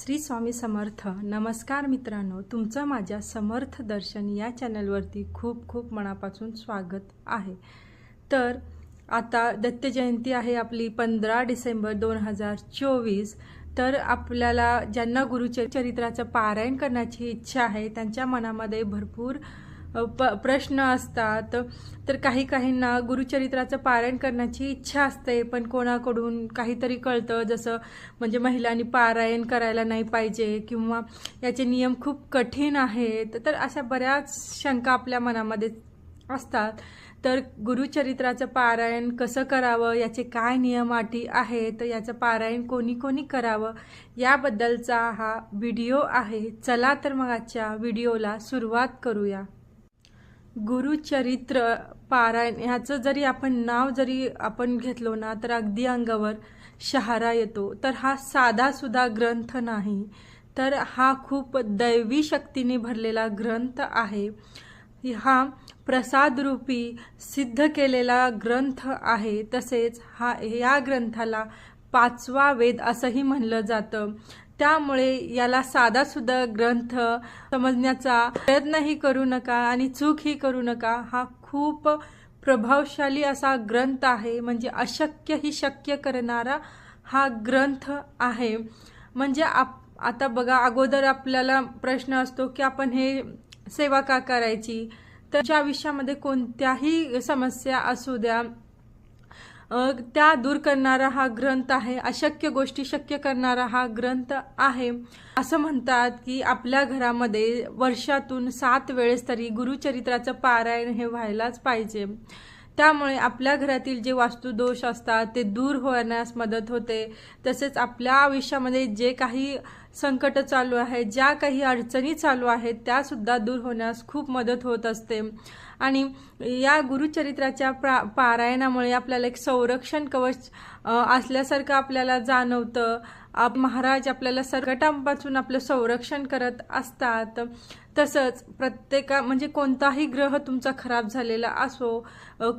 श्री स्वामी समर्थ. नमस्कार मित्रांनो तुमचं माझ्या समर्थ दर्शन या चॅनलवरती खूप खूप मनापासून स्वागत आहे. तर आता दत्त जयंती आहे आपली पंधरा डिसेंबर दोन हजार चोवीस. तर आपल्याला ज्यांना गुरुचरित्राचं पारायण करण्याची इच्छा आहे त्यांच्या मनामध्ये भरपूर प प्रश्न असतात. तर काही काहींना गुरुचरित्राचं पारायण करण्याची इच्छा असते पण कोणाकडून काहीतरी कळतं. जसं म्हणजे महिलांनी पारायण करायला नाही पाहिजे किंवा याचे नियम खूप कठीण आहेत. तर अशा बऱ्याच शंका आपल्या मनामध्ये असतात. तर गुरुचरित्राचं पारायण कसं करावं? याचे काय नियम अटी आहेत? याचं पारायण कोणी कोणी करावं? याबद्दलचा हा व्हिडिओ आहे. चला तर मग आजच्या व्हिडिओला सुरुवात करूया. गुरुचरित्र पारायण ह्याचं जरी आपण नाव जरी आपण घेतलो ना तर अगदी अंगावर शहारा येतो. तर हा साधासुद्धा ग्रंथ नाही तर हा खूप दैवी शक्तीने भरलेला ग्रंथ आहे. हा प्रसादरूपी सिद्ध केलेला ग्रंथ आहे. तसेच हा या ग्रंथाला पाचवा वेद असंही म्हणलं जातं. त्यामुळे याला साधासुद्धा ग्रंथ समजण्याचा प्रयत्नही करू नका आणि चूकही करू नका. हा खूप प्रभावशाली असा ग्रंथ आहे. म्हणजे अशक्य ही शक्य करणारा हा ग्रंथ आहे. म्हणजे आप आता बघा अगोदर आपल्याला प्रश्न असतो की आपण हे सेवा का करायची? तर आयुष्यामध्ये कोणत्याही समस्या असू द्या त्या दूर करणारा हा ग्रंथ आहे अशक्य गोष्टी शक्य करणारा हा ग्रंथ आहे. असं म्हणतात की आपल्या घरामध्ये वर्षातून सात वेळेस तरी गुरुचरित्राचं पारायण हे व्हायलाच पाहिजे. त्यामुळे आपल्या घरातील जे वास्तुदोष असतात ते दूर होण्यास मदत होते. तसेच आपल्या आयुष्यामध्ये जे काही संकट चालू आहे ज्या काही अडचणी चालू आहेत त्यासुद्धा दूर होण्यास खूप मदत होत असते. आणि या गुरुचरित्राच्या प्रा पारायणामुळे आपल्याला एक संरक्षण कवच असल्यासारखं आपल्याला जाणवतं. आप महाराज आपल्याला संकटांपासून आपलं संरक्षण करत असतात. तसंच प्रत्येका म्हणजे कोणताही ग्रह तुमचा खराब झालेला असो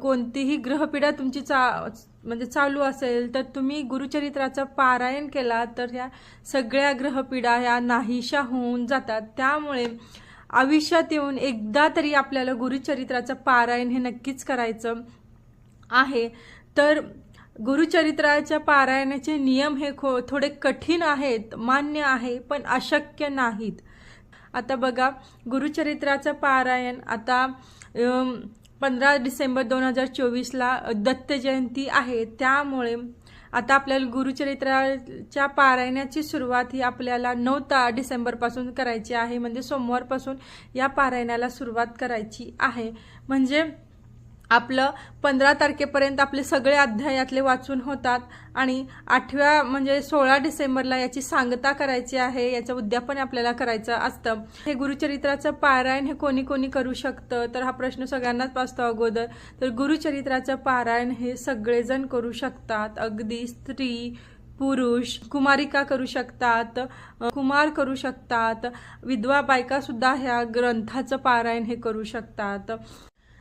कोणतीही ग्रहपीडा तुमची चा म्हणजे चालू असेल तर तुम्ही गुरुचरित्राचं पारायण केला तर ह्या सगळ्या ग्रहपीडा ह्या नाहीशा होऊन जातात. त्यामुळे आयुष्यात येऊन एकदा तरी आपल्याला गुरुचरित्राचं पारायण हे नक्कीच करायचं आहे. तर गुरुचरित्राच्या पारायणाचे नियम हे खो थोडे कठीण आहेत मान्य आहे पण अशक्य नाहीत. आता बघा गुरुचरित्राचं पारायण आता पंधरा डिसेंबर दोन हजार चोवीसला दत्त जयंती आहे. त्यामुळे आता आपल्याला गुरुचरित्राच्या पारायणाची सुरुवात ही आपल्याला नऊ ता डिसेंबरपासून करायची आहे. म्हणजे सोमवारपासून या पारायणाला सुरुवात करायची आहे. म्हणजे आपलं पंधरा तारखेपर्यंत आपले सगळे अध्याय यातले वाचून होतात. आणि आठव्या म्हणजे सोळा डिसेंबरला याची सांगता करायची आहे याचं उद्यापन आपल्याला करायचं असतं. हे गुरुचरित्राचं पारायण हे कोणी कोणी करू शकतं? तर हा प्रश्न सगळ्यांनाच वाचतो अगोदर. तर गुरुचरित्राचं पारायण हे सगळेजण करू शकतात. अगदी स्त्री पुरुष कुमारिका करू शकतात कुमार करू शकतात. विधवा बायका सुद्धा ह्या ग्रंथाचं पारायण हे करू शकतात.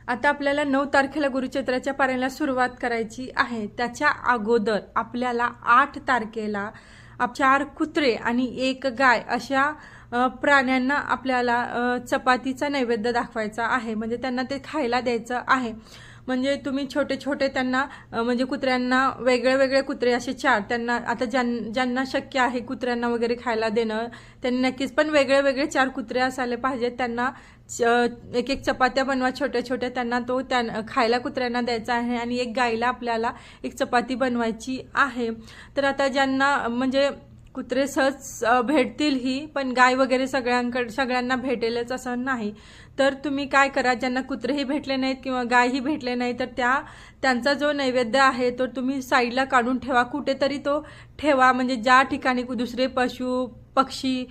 आता आपल्याला नऊ तारखेला गुरुचैत्राच्या पारायणाला सुरुवात करायची आहे. त्याच्या अगोदर आपल्याला आठ तारखेला चार कुत्रे आणि एक गाय अशा प्राण्यांना आपल्याला चपातीचा नैवेद्य दाखवायचा आहे. म्हणजे त्यांना ते खायला द्यायचं आहे. म्हणजे तुम्ही छोटे छोटे त्यांना म्हणजे कुत्र्यांना वेगळे वेगळे कुत्रे असे चार त्यांना आता ज्यां ज्यांना शक्य आहे कुत्र्यांना वगैरे खायला देणं त्यांनी नक्कीच पण वेगळे वेगळे चार कुत्रे असायला पाहिजेत. त्यांना च- एक एक चपात्या बनवा छोट्या छोट्या त्यांना तो त्यां खायला कुत्र्यांना द्यायचा आहे आणि एक गाईला आपल्याला एक चपाती बनवायची आहे. तर आता ज्यांना म्हणजे कुत्रे सहज भेटतील ही पण गाय वगैरे सगळ्यांकडे सगळ्यांना भेटेलच असं नाही. तर तुम्ही काय करा ज्यांना कुत्रेही भेटले नाहीत किंवा गायही भेटले नाही तर त्या त्यांचा जो नैवेद्य आहे तो तुम्ही साईडला काढून ठेवा. कुठेतरी तो ठेवा म्हणजे ज्या ठिकाणी कु- दुसरे पशु पक्षी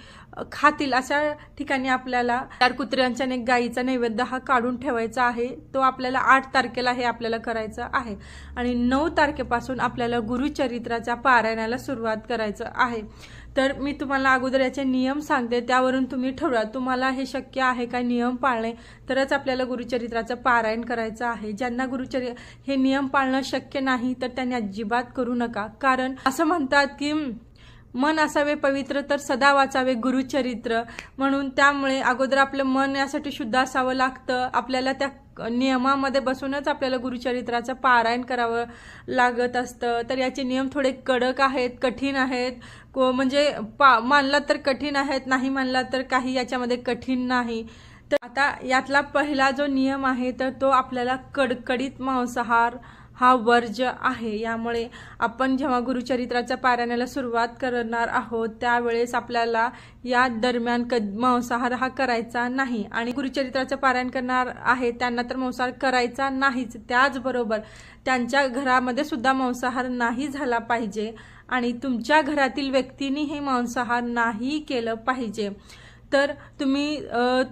खातील अशा ठिकाणी आपल्याला चार कुत्र्यांच्या आणि गाईचा नैवेद्य हा काढून ठेवायचा आहे. तो आपल्याला आठ तारखेला हे आपल्याला करायचं आहे. आणि नऊ तारखेपासून आपल्याला गुरुचरित्राच्या पारायणाला सुरुवात करायचं आहे. तर मी तुम्हाला अगोदर याचे नियम सांगते. त्यावरून तुम्ही ठरवा तुम्हाला हे शक्य आहे का नियम पाळणे? तरच आपल्याला गुरुचरित्राचं पारायण करायचं आहे. ज्यांना गुरुचरि हे नियम पाळणं शक्य नाही तर त्यांनी अजिबात करू नका. कारण असं म्हणतात की मन असावे पवित्र तर सदा वाचावे गुरुचरित्र. म्हणून त्यामुळे अगोदर आपलं मन यासाठी शुद्ध असावं लागतं. आपल्याला त्या नियमामध्ये बसूनच आपल्याला गुरुचरित्राचं पारायण करावं लागत असतं. तर याचे नियम थोडे कडक आहेत कठीण आहेत. को म्हणजे पा मानला तर कठीण आहेत नाही मानला तर काही याच्यामध्ये कठीण नाही. तर आता यातला पहिला जो नियम आहे तर तो आपल्याला कडकडीत मांसाहार हा वर्ज आहे. यामुळे आपण जेव्हा गुरुचरित्राच्या पारायणाला सुरुवात करणार आहोत त्यावेळेस आपल्याला या दरम्यान क मांसाहार हा करायचा नाही. आणि गुरुचरित्राचं पारायण करणार आहे त्यांना तर मांसाहार करायचा नाहीच. त्याचबरोबर त्यांच्या घरामध्ये सुद्धा मांसाहार नाही झाला पाहिजे आणि तुमच्या घरातील व्यक्तींनी हे मांसाहार नाही केलं पाहिजे. तर तुम्ही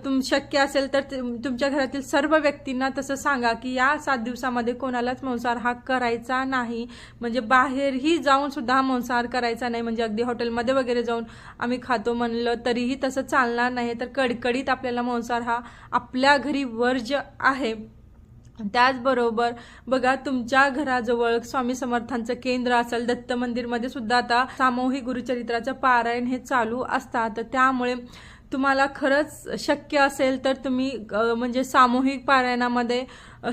तुम शक्य असेल तर तुमच्या घरातील सर्व व्यक्तींना तसं सांगा की या सात दिवसामध्ये कोणालाच मांसाहार हा करायचा नाही. म्हणजे बाहेरही जाऊन सुद्धा हा मांसाहार करायचा नाही. म्हणजे अगदी हॉटेलमध्ये वगैरे जाऊन आम्ही खातो म्हणलं तरीही तसं चालणार नाही. तर कडकडीत आपल्याला मांसाहार हा आपल्या घरी वर्ज आहे. त्याचबरोबर बघा तुमच्या घराजवळ स्वामी समर्थांचं केंद्र असेल दत्त मंदिरमध्ये सुद्धा आता सामूहिक गुरुचरित्राचं पारायण हे चालू असतात. त्यामुळे तुम्हाला खरंच शक्य असेल तर तुम्ही म्हणजे सामूहिक पारायणामध्ये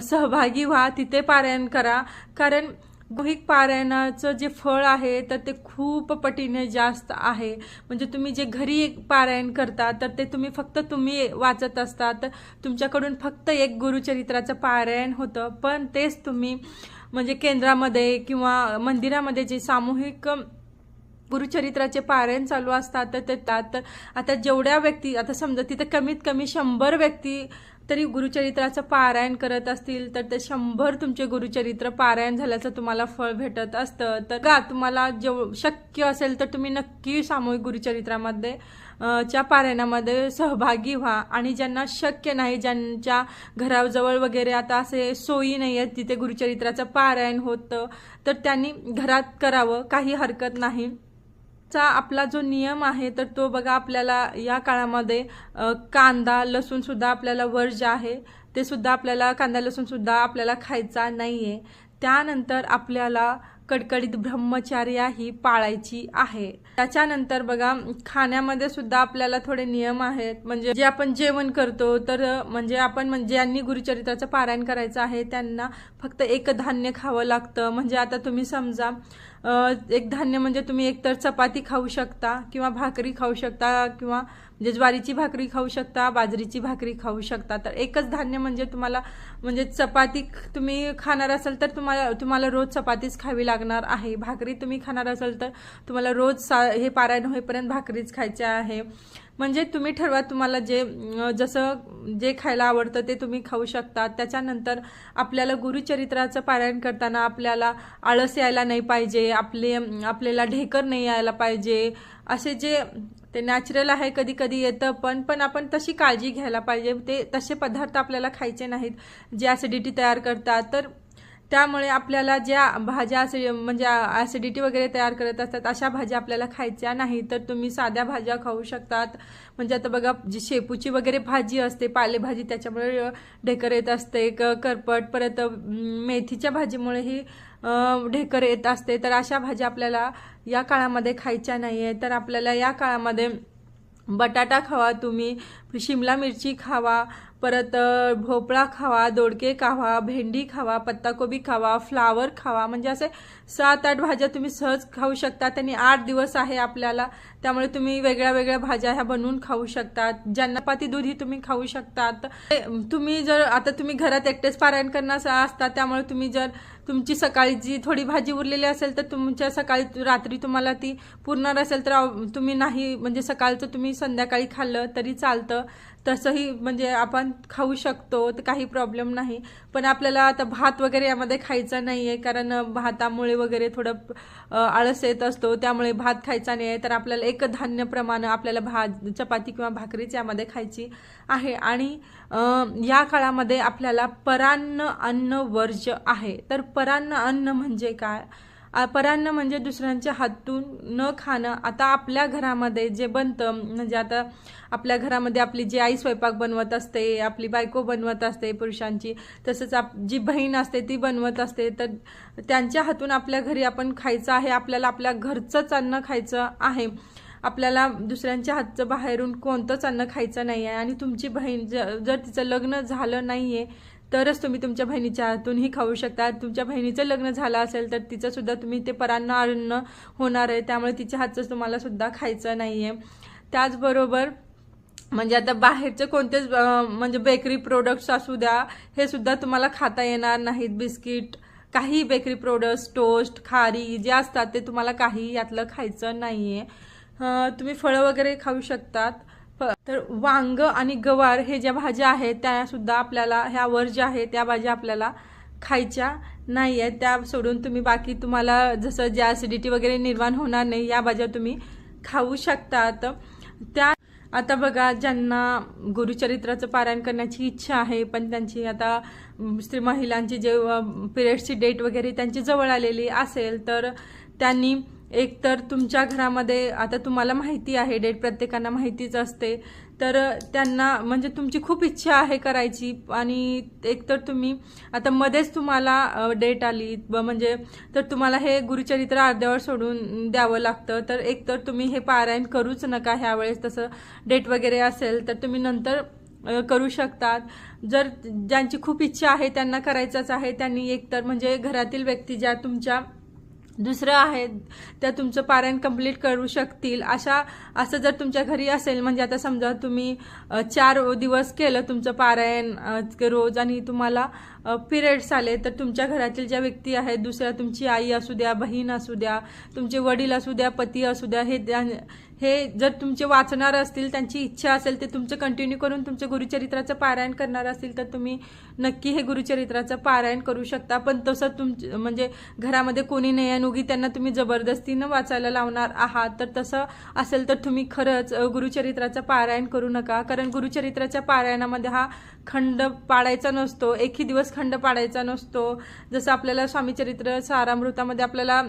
सहभागी व्हा तिथे पारायण करा. कारण सामूहिक पारायणाचं जे फळ आहे तर ते खूप पटीने जास्त आहे. म्हणजे तुम्ही जे घरी पारायण करता तर ते तुम्ही फक्त तुम्ही वाचत असता. तर तुमच्याकडून फक्त एक गुरुचरित्राचं पारायण होतं. पण तेच तुम्ही म्हणजे केंद्रामध्ये किंवा मंदिरामध्ये जे सामूहिक गुरुचरित्राचे पारायण चालू असतात तर ते तर आता जेवढ्या व्यक्ती आता समजा तिथे कमीत कमी शंभर व्यक्ती तरी गुरुचरित्राचं पारायण करत असतील तर ते शंभर तुमचे गुरुचरित्र पारायण झाल्याचं तुम्हाला फळ भेटत असतं. तर का तुम्हाला जेव शक्य असेल तर तुम्ही नक्की सामूहिक गुरुचरित्रामध्ये च्या पारायणामध्ये सहभागी व्हा. आणि ज्यांना शक्य नाही ज्यांच्या घराजवळ वगैरे आता असे सोयी नाही आहेत तिथे गुरुचरित्राचं पारायण होतं तर त्यांनी घरात करावं काही हरकत नाही. चा आपला जो नियम आहे तर तो बघा आपल्याला या काळामध्ये कांदा लसूण सुद्धा आपल्याला वर्ज आहे ते सुद्धा आपल्याला कांदा लसूण सुद्धा आपल्याला खायचा नाही आहे त्यानंतर आपल्याला कडकडीत ब्रह्मचार्या ही पाळायची आहे. त्याच्यानंतर बघा खाण्यामध्ये सुद्धा आपल्याला थोडे नियम आहेत. म्हणजे जे आपण जेवण करतो तर म्हणजे आपण म्हणजे ज्यांनी गुरुचरित्राचं पारायण करायचं आहे त्यांना फक्त एक धान्य खावं लागतं. म्हणजे आता तुम्ही समजा एक धान्य म्हणजे तुम्ही एकतर चपाती खाऊ शकता किंवा भाकरी खाऊ शकता किंवा म्हणजे ज्वारीची भाकरी खाऊ शकता बाजरीची भाकरी खाऊ शकता. तर एकच धान्य म्हणजे तुम्हाला म्हणजे चपाती तुम्ही खाणार असाल तर तुम्हाला तुम्हाला रोज चपातीच खावी लागणार आहे. भाकरी तुम्ही खाणार असाल तर तुम्हाला रोज सा हे पारायण होईपर्यंत भाकरीच खायची आहे. म्हणजे तुम्ही ठरवा तुम्हाला जे जसं जे खायला आवडतं ते तुम्ही खाऊ शकता. त्याच्यानंतर आपल्याला गुरुचरित्राचं पारायण करताना आपल्याला आळस यायला नाही पाहिजे आपले आपल्याला ढेकर नाही यायला पाहिजे. असे जे ते नॅचरल आहे कधी कधी येतं पण पण आपण तशी काळजी घ्यायला पाहिजे. ते तसे पदार्थ आपल्याला खायचे नाहीत. जे ॲसिडिटी तयार करतात. तर त्यामुळे आपल्याला ज्या भाज्या असे म्हणजे ॲसिडिटी वगैरे तयार करत असतात अशा भाज्या आपल्याला खायच्या नाही तर तुम्ही साध्या भाज्या खाऊ शकतात. म्हणजे आता बघा जी शेपूची वगैरे भाजी असते पालेभाजी त्याच्यामुळे ढेकर येत असते क करपट परत मेथीच्या भाजीमुळेही ढेकर येत असते. तर अशा भाज्या आपल्याला या काळामध्ये खायच्या नाही आहे तर आपल्याला या काळामध्ये बटाटा खावा तुम्ही शिमला मिरची खावा परत भोपळा खावा दोडके खावा भेंडी खावा पत्ताकोबी खावा फ्लावर खावा म्हणजे असे सात आठ भाज्या तुम्ही सहज खाऊ शकता त्यांनी आठ दिवस आहे आपल्याला. त्यामुळे तुम्ही वेगळ्या वेगळ्या भाज्या ह्या बनवून खाऊ शकतात. जन्नपाती दूधही तुम्ही खाऊ शकतात. तुम्ही जर आता तुम्ही घरात एकटेच पारायण करणार असता त्यामुळे तुम्ही जर तुमची सकाळी जी थोडी भाजी उरलेली असेल तर तुमच्या सकाळी रात्री तुम्हाला ती पुरणार असेल तर तुम्ही नाही म्हणजे सकाळचं तुम्ही संध्याकाळी खाल्लं तरी चालतं. तसंही म्हणजे आपण खाऊ शकतो तर काही प्रॉब्लेम नाही. पण आपल्याला आता भात वगैरे यामध्ये खायचा नाही आहे कारण भातामुळे वगैरे थोडं आळस येत असतो त्यामुळे भात खायचा नाही आहे तर आपल्याला एक धान्यप्रमाणे आपल्याला भात चपाती किंवा भाकरीच यामध्ये खायची आहे. आणि या काळामध्ये आपल्याला परान्न अन्न वर्ज आहे. तर परान्न अन्न म्हणजे काय? परान्न म्हणजे दुसऱ्यांच्या हातून न खाणं. आता आपल्या घरामध्ये जे बनतं म्हणजे आता आपल्या घरामध्ये आपली जी आई स्वयंपाक बनवत असते आपली बायको बनवत असते पुरुषांची तसंच आप जी बहीण असते ती बनवत असते. तर त्यांच्या हातून आपल्या घरी आपण खायचं आहे आपल्याला आपल्या घरचंच अन्न खायचं आहे. आपल्याला दुसऱ्यांच्या हातचं बाहेरून कोणतंच अन्न खायचं नाही आहे आणि तुमची बहीण जर तिचं लग्न झालं नाही आहे तरच तुम्ही तुमच्या बहिणीच्या हातूनही खाऊ शकता तुमच्या बहिणीचं लग्न झालं असेल तर तिचं सुद्धा तुम्ही ते परान्न अन्न होणार आहे. त्यामुळे तिच्या हातचं तुम्हाला सुद्धा खायचं नाही आहे त्याचबरोबर म्हणजे आता बाहेरचे कोणतेच म्हणजे बेकरी प्रोडक्ट्स असू द्या हे सुद्धा तुम्हाला खाता येणार नाहीत. बिस्किट काही बेकरी प्रोडक्ट्स टोस्ट खारी जे असतात ते तुम्हाला काही यातलं खायचं नाही आहे तुम्ही फळं वगैरे खाऊ शकतात. तर वांग आणि गवार हे ज्या भाज्या आहेत त्या सुद्धा आपल्याला ह्यावर ज्या आहेत त्या भाज्या आपल्याला खायच्या नाही आहेत. त्या सोडून तुम्ही बाकी तुम्हाला जसं ज्या ॲसिडिटी वगैरे निर्माण होणार नाही या भाज्या तुम्ही खाऊ शकतात. त्या आता बघा ज्यांना गुरुचरित्राचं पारायण करण्याची इच्छा आहे पण त्यांची आता स्त्री महिलांची जे पिरियड्सची डेट वगैरे त्यांची जवळ आलेली असेल तर त्यांनी एक तर तुमच्या घरामध्ये आता तुम्हाला माहिती आहे डेट प्रत्येकांना माहितीच असते तर त्यांना म्हणजे तुमची खूप इच्छा आहे करायची आणि एक तर तुम्ही आता मध्येच तुम्हाला डेट आली ब- म्हणजे तर तुम्हाला हे गुरुचरित्र अर्ध्यावर सोडून द्यावं लागतं तर एक तर तुम्ही हे पारायण करूच नका ह्यावेळेस तसं डेट वगैरे असेल तर तुम्ही नंतर करू शकतात. जर ज्यांची खूप इच्छा आहे त्यांना करायचंच आहे त्यांनी एकतर म्हणजे घरातील व्यक्ती ज्या तुमच्या दुसरं आहे त्या तुमचं पारायण कंप्लीट करू शकतील. अशा असं जर तुमच्या घरी असेल म्हणजे आता समजा तुम्ही चार दिवस केलं तुमचं पारायण रोज आणि तुम्हाला पिरियड्स आले तर तुमच्या घरातील ज्या व्यक्ती आहेत दुसऱ्या तुमची आई असू द्या बहीण असू द्या तुमचे वडील असू द्या पती असू द्या हे त्या- हे जर तुमचे वाचणार असतील त्यांची इच्छा असेल ते तुमचं कंटिन्यू करून तुमचं गुरुचरित्राचं पारायण करणार असतील तर तुम्ही नक्की हे गुरुचरित्राचं पारायण करू शकता. पण तसं तुम म्हणजे घरामध्ये कोणी नाही आहे उगी त्यांना तुम्ही जबरदस्तीनं वाचायला लावणार आहात तर तसं असेल तर तुम्ही खरंच गुरुचरित्राचं पारायण करू नका. कारण गुरुचरित्राच्या पारायणामध्ये हा खंड पाडायचा नसतो एकही दिवस खंड पाडायचा नसतो. जसं आपल्याला स्वामीचरित्र सारामृतामध्ये आपल्याला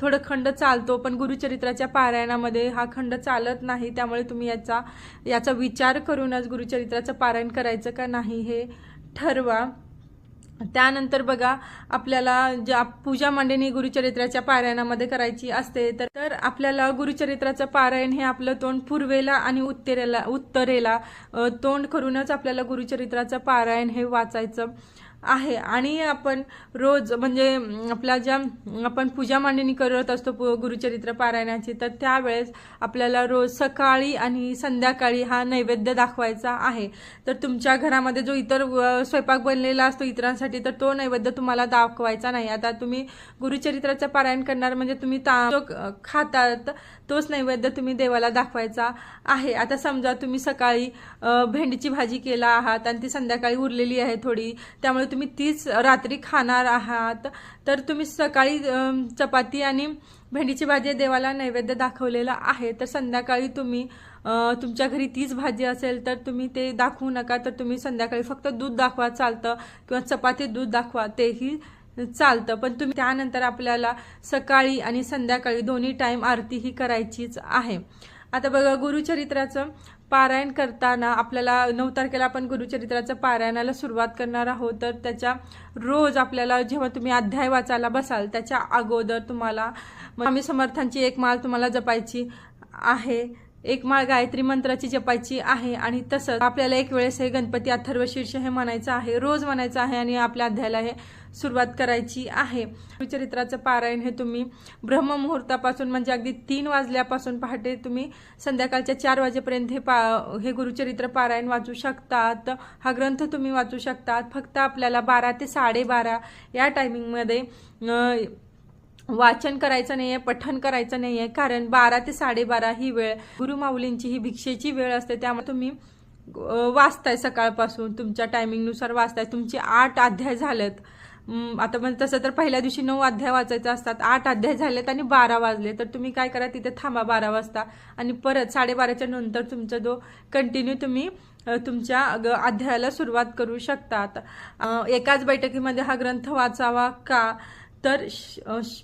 थोडं खंड चालतो पण गुरुचरित्राच्या पारायणामध्ये हा खंड चालत नाही त्यामुळे तुम्ही याचा याचा विचार करूनच गुरुचरित्राचं पारायण करायचं का नाही हे ठरवा. त्यानंतर बघा आपल्याला ज्या पूजा मांडणी गुरुचरित्राच्या पारायणामध्ये करायची असते तर तर आपल्याला गुरुचरित्राचं पारायण हे आपलं तोंड पूर्वेला आणि उत्तरेला उत्तरेला तोंड करूनच आपल्याला गुरुचरित्राचं पारायण हे वाचायचं. आहे. आणि आपण रोज म्हणजे आपल्या ज्या आपण पूजा मांडणी करत असतो पु- गुरुचरित्र पारायणाची तर त्यावेळेस आपल्याला रोज सकाळी आणि संध्याकाळी हा नैवेद्य दाखवायचा आहे. तर तुमच्या घरामध्ये जो इतर स्वयंपाक बनलेला असतो इतरांसाठी तर तो नैवेद्य तुम्हाला दाखवायचा नाही. आता तुम्ही गुरुचरित्राचं पारायण करणार म्हणजे तुम्ही ता जो खातात तोच नैवेद्य तुम्ही देवाला दाखवायचा आहे. आता समजा तुम्ही सकाळी भेंडीची भाजी केला आहात आणि ती संध्याकाळी उरलेली आहे थोडी त्यामुळे तुम्ही तीच रात्री खाणार आहात. तर तुम्ही सकाळी चपाती आणि भेंडीची भाजी देवाला नैवेद्य दाखवलेला आहे. तर संध्याकाळी तुम्ही तुमच्या घरी तीच भाजी असेल तर तुम्ही ते दाखवू नका. तर तुम्ही संध्याकाळी फक्त दूध दाखवा चालतं. किंवा चपाती दूध दाखवा तेही चालतं. पण तुम्ही त्यानंतर आपल्याला सकाळी आणि संध्याकाळी दोन्ही टाईम आरती ही करायचीच आहे. आता बघा गुरुचरित्राचं पारायण करताना आपल्याला नऊ तारखेला आपण गुरुचरित्राचं पारायणाला सुरुवात करणार आहोत. तर त्याच्या रोज आपल्याला जेव्हा तुम्ही अध्याय वाचायला बसाल त्याच्या अगोदर तुम्हाला स्वामी समर्थांची एक माळ तुम्हाला जपायची आहे. एक माळ गायत्री मंत्राची जपायची आहे आणि तसंच आपल्याला एक वेळेस हे गणपती अथर्व शीर्ष हे म्हणायचं आहे रोज म्हणायचं आहे आणि आपल्या अध्यायाला हे सुरुवात करायची आहे. चरित्राचं पारायण हे तुम्ही ब्रह्ममुहूर्तापासून म्हणजे अगदी तीन वाजल्यापासून पहाटे तुम्ही संध्याकाळच्या चार वाजेपर्यंत हे पा हे गुरुचरित्र पारायण वाचू शकतात. हा ग्रंथ तुम्ही वाचू शकतात. फक्त आपल्याला बारा ते साडेबारा या टायमिंगमध्ये वाचन करायचं नाहीये पठन करायचं नाहीये. कारण बारा ते साडेबारा ही वेळ गुरुमाऊलींची ही भिक्षेची वेळ असते. त्यामुळे तुम्ही वाचताय सकाळपासून. तुमच्या टायमिंगनुसार वाचताय. तुमचे आठ अध्याय झालेत. आता पण तसं तर पहिल्या दिवशी नऊ अध्याय वाचायचे असतात आठ अध्याय झालेत आणि बारा वाजले. तर तुम्ही काय करा तिथे थांबा बारा वाजता आणि परत साडेबाराच्या नंतर तुमचा जो कंटिन्यू तुम्ही तुमच्या अध्यायाला सुरुवात करू शकतात. एकाच बैठकीमध्ये हा ग्रंथ वाचावा का? तर श-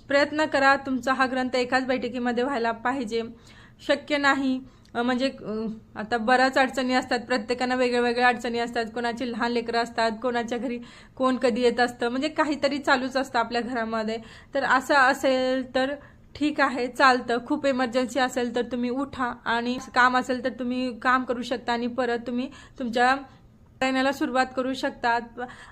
प्रयत्न करा तुमचा हा ग्रंथ एकाच बैठकीमध्ये व्हायला पाहिजे. शक्य नाही. म्हणजे आता बऱ्याच अडचणी असतात. प्रत्येकानं वेगळ्या वेगळ्या अडचणी असतात. कोणाची लहान लेकरं असतात कोणाच्या घरी कोण कधी येत असतं. म्हणजे काहीतरी चालूच असतं आपल्या घरामध्ये. तर असं असेल तर ठीक आहे चालतं. खूप इमर्जन्सी असेल तर तुम्ही उठा आणि काम असेल तर तुम्ही काम करू शकता आणि परत तुम्ही तुमच्या करण्याला सुरुवात करू शकतात.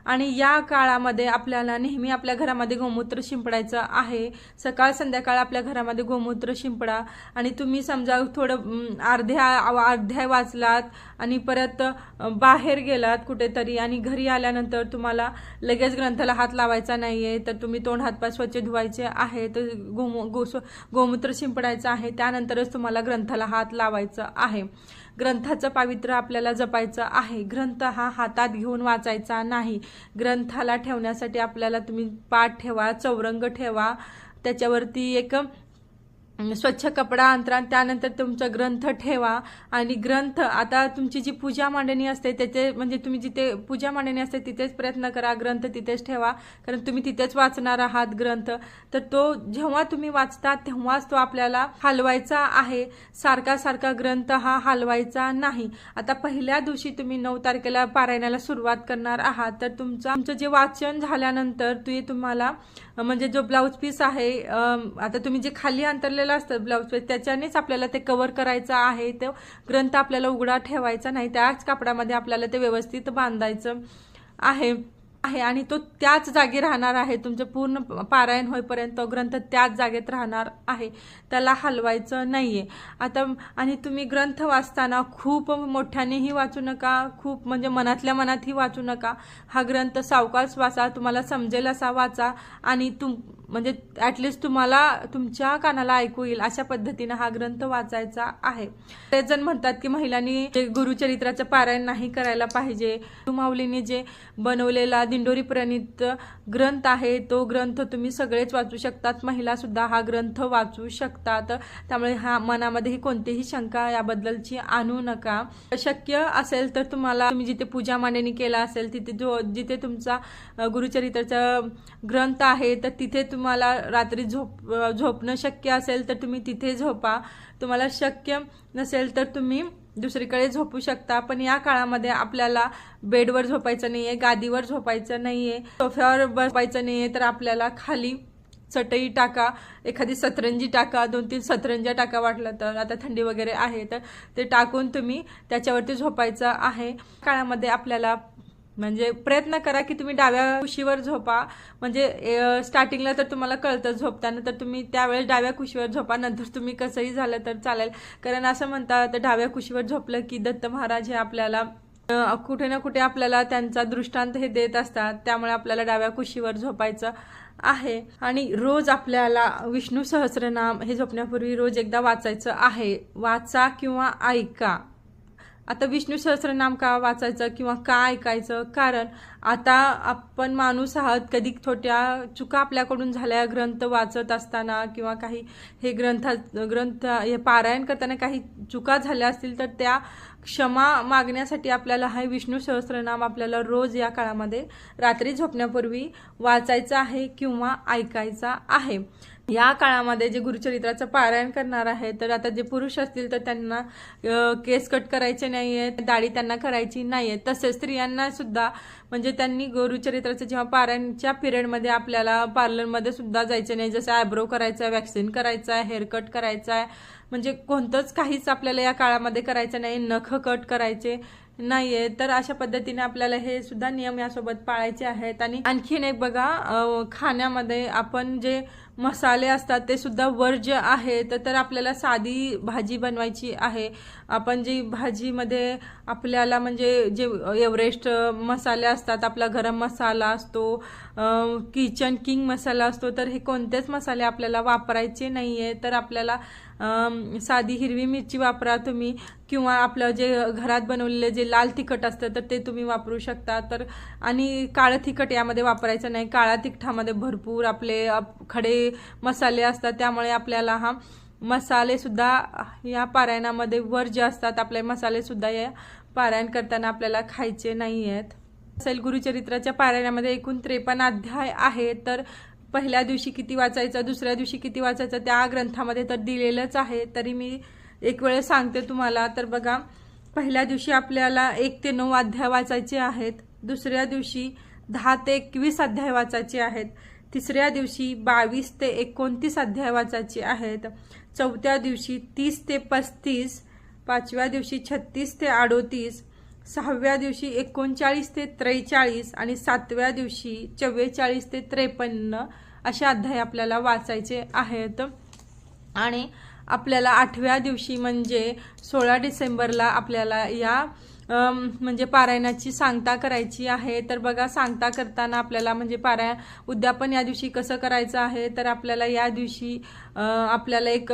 आणि या काळामध्ये आपल्याला नेहमी आपल्या घरामध्ये गोमूत्र शिंपडायचं आहे. सकाळ संध्याकाळ आपल्या घरामध्ये गोमूत्र शिंपडा. आणि तुम्ही समजा थोडं अर्ध्या अर्ध्या वाचलात आणि परत बाहेर गेलात कुठेतरी आणि घरी आल्यानंतर तुम्हाला लगेच ग्रंथाला हात लावायचा नाही आहे तर तुम्ही तोंड हातपाय स्वच्छ धुवायचे आहे. तर गोमू गो स्व- गोमूत्र शिंपडायचं आहे. त्यानंतरच तुम्हाला ग्रंथाला हात लावायचा आहे. ग्रंथाचं पावित्र्य आपल्याला जपायचं आहे. ग्रंथ हा हातात घेऊन वाचायचा नाही. ग्रंथाला ठेवण्यासाठी आपल्याला तुम्ही पाठ ठेवा चौरंग ठेवा. त्याच्यावरती एक स्वच्छ कपडा अंतरा त्यानंतर तुमचा ग्रंथ ठेवा. आणि ग्रंथ आता तुमची जी पूजा मांडणी असते त्याचे म्हणजे तुम्ही जिथे पूजा मांडणी असते तिथेच प्रयत्न करा. ग्रंथ तिथेच ठेवा. कारण तुम्ही तिथेच वाचणार आहात ग्रंथ. तर तो जेव्हा तुम्ही वाचता तेव्हाच तो आपल्याला हलवायचा आहे. सारखा सारखा ग्रंथ हा हलवायचा नाही. आता पहिल्या दिवशी तुम्ही नऊ तारखेला पारायणाला सुरुवात करणार आहात. तर तुमचा तुमचं जे वाचन झाल्यानंतर ते तुम्हाला म्हणजे जो ब्लाऊज पीस आहे आता तुम्ही जे खाली अंतरलेलं असतं ब्लाऊज म्हणजे पीस त्याच्यानेच आपल्याला ते कवर करायचं आहे. तो ग्रंथ आपल्याला उघडा ठेवायचा नाही. त्याच कापडामध्ये आपल्याला ते व्यवस्थित बांधायचं आहे. आहे आणि तो त्याच जागी राहणार आहे. तुमचं पूर्ण पारायण होईपर्यंत तो ग्रंथ त्याच जागेत राहणार आहे. त्याला हलवायचं नाही आहे आता आणि तुम्ही ग्रंथ वाचताना खूप मोठ्यानेही वाचू नका. खूप म्हणजे मनातल्या मनातही वाचू नका. हा ग्रंथ सावकाश वाचा तुम्हाला समजेल असा वाचा आणि तुम म्हणजे ॲटलिस्ट तुम्हाला तुमच्या कानाला ऐकू येईल अशा पद्धतीनं हा ग्रंथ वाचायचा आहे. ते जण म्हणतात की महिलांनी गुरुचरित्राचं पारायण नाही करायला पाहिजे. माऊलीने जे बनवलेला दिंडोरी प्रणित ग्रंथ आहे. तो ग्रंथ तुम्ही सगळेच वाचू शकतात. महिलासुद्धा हा ग्रंथ वाचू शकतात. त्यामुळे हा मनामध्ये कोणतीही शंका याबद्दलची आणू नका. शक्य असेल तर तुम्हाला तुम्ही जिथे पूजा मांडणी केला असेल तिथे जो जिथे तुमचा गुरुचरित्राचा ग्रंथ आहे तर तिथे तुम्हाला रात्री झोप झोपणं शक्य असेल तर तुम्ही तिथे झोपा. तुम्हाला शक्य नसेल तर तुम्ही दुसरीकडे झोपू शकता पण या काळामध्ये आपल्याला बेडवर झोपायचं नाहीये गादीवर झोपायचं नाहीये सोफ्यावर बसायचं नाहीये तर आपल्याला खाली चटई टाका एखादी सतरंजी टाका दोन तीन सतरंजा टाका वाटलं तर आता थंडी वगैरे आहे तर ते टाकून तुम्ही त्याच्यावरती झोपायचं आहे. काळामध्ये आपल्याला म्हणजे प्रयत्न करा की तुम्ही डाव्या कुशीवर झोपा. म्हणजे स्टार्टिंगला तर तुम्हाला कळतं झोपताना तर तुम्ही त्यावेळेस डाव्या कुशीवर झोपा नंतर तुम्ही कसंही झालं तर चालेल. कारण असं म्हणतात डाव्या कुशीवर झोपलं की दत्त महाराज हे आपल्याला कुठे ना कुठे आपल्याला त्यांचा दृष्टांत हे देत असतात. त्यामुळे आपल्याला डाव्या कुशीवर झोपायचं आहे. आणि रोज आपल्याला विष्णू सहस्रनाम हे झोपण्यापूर्वी रोज एकदा वाचायचं आहे. वाचा किंवा ऐका. आता विष्णू सहस्रनाम का वाचायचं किंवा का ऐकायचं? कारण आता आपण माणूस आहात कधी थोट्या चुका आपल्याकडून झाल्या ग्रंथ वाचत असताना किंवा काही हे ग्रंथा ग्रंथ हे पारायण करताना काही चुका झाल्या असतील तर त्या क्षमा मागण्यासाठी आपल्याला हा विष्णू सहस्रनाम आपल्याला रोज या काळामध्ये रात्री झोपण्यापूर्वी वाचायचं आहे किंवा ऐकायचा आहे. या काळामध्ये जे गुरुचरित्राचं पारायण करणार आहे तर आता जे पुरुष असतील तर त्यांना केस कट करायचे नाही आहे दाढी त्यांना करायची नाहीये. तसेच स्त्रियांना सुद्धा म्हणजे त्यांनी गुरुचरित्राचं जेव्हा पारायणच्या पिरियडमध्ये आपल्याला पार्लरमध्ये सुद्धा जायचं नाही जसं आयब्रो करायचं आहे वॅक्सिन करायचं आहे हेअर कट करायचं आहे म्हणजे कोणतंच काहीच आपल्याला या काळामध्ये करायचं नाही नख कट करायचे नाही आहे तर अशा पद्धतीने आपल्याला हे सुद्धा नियम यासोबत पाळायचे आहेत. आणि आणखीन एक बघा खाण्यामध्ये आपण जे मसाले असतात ते सुद्धा वर्ज्य आहेत तर आपल्याला साधी भाजी बनवायची आहे. आपण जी भाजीमध्ये आपल्याला म्हणजे जे एव्हरेस्ट मसाले असतात आपला गरम मसाला असतो किचन किंग मसाला असतो तर हे कोणतेच मसाले आपल्याला वापरायचे नाही आहे तर आपल्याला साधी हिरवी मिरची वापरा तुम्ही किंवा आपलं जे घरात बनवलेलं जे लाल तिखट असतं तर ते तुम्ही वापरू शकता. तर आणि काळं तिखट यामध्ये वापरायचं नाही. काळा तिखटामध्ये भरपूर आपले खडे मसाले असतात. त्यामुळे आपल्याला हा मसालेसुद्धा या पारायणामध्ये वर जे असतात आपले मसालेसुद्धा या पारायण करताना आपल्याला खायचे नाही आहेत असेल गुरुचरित्राच्या पारायणामध्ये एकूण त्रेपन्न अध्याय आहे. तर पहिल्या दिवशी किती वाचायचं दुसऱ्या दिवशी किती वाचायचं त्या ग्रंथामध्ये तर दिलेलंच आहे. तरी मी एक वेळ सांगते तुम्हाला. तर बघा पहिल्या दिवशी आपल्याला एक ते नऊ अध्याय वाचायचे आहेत. दुसऱ्या दिवशी दहा ते एकवीस अध्याय वाचायचे आहेत. तिसऱ्या दिवशी बावीस ते एकोणतीस अध्याय वाचायचे आहेत. चौथ्या दिवशी तीस ते पस्तीस पाचव्या दिवशी छत्तीस ते अडोतीस सहाव्या दिवशी एकोणचाळीस ते त्रेचाळीस आणि सातव्या दिवशी चव्वेचाळीस ते त्रेपन्न असे अध्याय आपल्याला वाचायचे आहेत. आणि आपल्याला आठव्या दिवशी म्हणजे सोळा डिसेंबरला आपल्याला या म्हणजे पारायणाची सांगता करायची आहे. तर बघा सांगता करताना आपल्याला म्हणजे पारायण उद्यापन या दिवशी कसं करायचं आहे? तर आपल्याला या दिवशी आपल्याला एक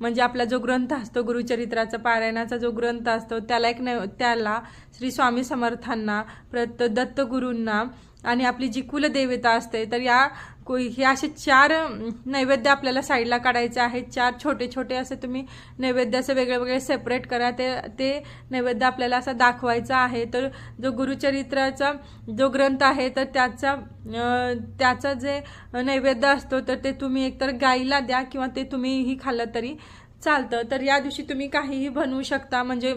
म्हणजे आपला जो ग्रंथ असतो गुरुचरित्राचा पारायणाचा जो ग्रंथ असतो त्याला एक न त्याला श्री स्वामी समर्थांना प्रत दत्तगुरूंना आणि आपली जी कुलदेवता असते तर या हे असे चार नैवेद्य आपल्याला साईडला काढायचे आहेत. चार छोटे छोटे असे तुम्ही नैवेद्य असे वेगळे वेगळे सेपरेट करा. ते ते नैवेद्य आपल्याला असा दाखवायचा आहे. तर जो गुरुचरित्राचा जो ग्रंथ आहे तर त्याचा त्याचा जे नैवेद्य असतो तर ते तुम्ही एकतर गाईला द्या किंवा ते तुम्हीही खाल्लं तरी चालतं. तर या दिवशी तुम्ही काहीही बनवू शकता. म्हणजे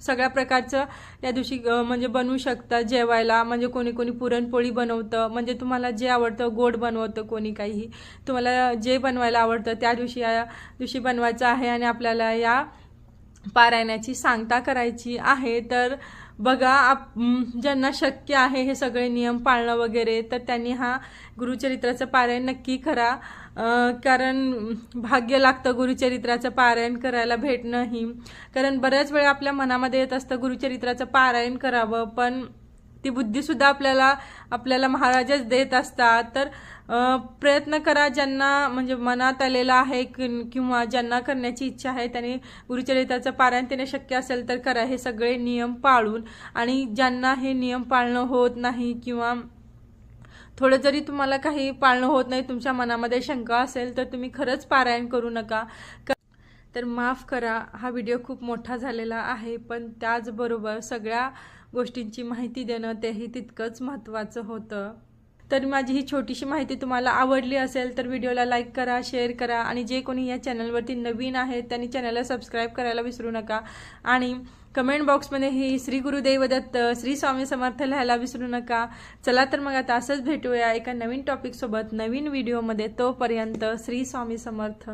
सगळ्या प्रकारचं या दिवशी म्हणजे बनवू शकता जेवायला. म्हणजे कोणी कोणी पुरणपोळी बनवतं. म्हणजे तुम्हाला जे आवडतं गोड बनवतं कोणी काही. तुम्हाला जे बनवायला आवडतं त्या दिवशी या दिवशी बनवायचं आहे आणि आपल्याला या पारायणाची सांगता करायची आहे. तर बघा आप ज्यांना शक्य आहे हे सगळे नियम पाळणं वगैरे तर त्यांनी हा गुरुचरित्राचं पारायण नक्की करा. कारण भाग्य लागतं गुरुचरित्राचं पारायण करायला भेटणं ही कारण बऱ्याच वेळा आपल्या मनामध्ये येत असतं गुरुचरित्राचं पारायण करावं पण ती बुद्धीसुद्धा आपल्याला आपल्याला महाराजच देत असतात. तर प्रयत्न करा ज्यांना म्हणजे मनात आलेला आहे कि- किंवा ज्यांना करण्याची इच्छा आहे त्यांनी गुरुचरित्राचं पारायण त्याने शक्य असेल तर करा. हे सगळे नियम पाळून आणि ज्यांना हे नियम पाळणं होत नाही किंवा थोडं जरी तुम्हाला काही पाळणं होत नाही तुमच्या मनामध्ये शंका असेल तर तुम्ही खरंच पारायण करू नका. तर माफ करा हा व्हिडिओ खूप मोठा झालेला आहे पण त्याचबरोबर सगळ्या गोष्टींची माहिती देणं तेही तितकंच महत्त्वाचं होतं. तर माझी ही छोटीशी माहिती तुम्हाला आवडली असेल तर व्हिडिओला लाईक करा शेअर करा आणि जे कोणी या चॅनलवरती नवीन आहेत त्यांनी चॅनलला सबस्क्राईब करायला विसरू नका. आणि कमेंट बॉक्समध्ये ही श्री गुरुदेव दत्त श्री स्वामी समर्थ लिहायला विसरू नका. चला तर मग आता असंच भेटूया एका नवीन टॉपिकसोबत नवीन व्हिडिओमध्ये तोपर्यंत श्री स्वामी समर्थ.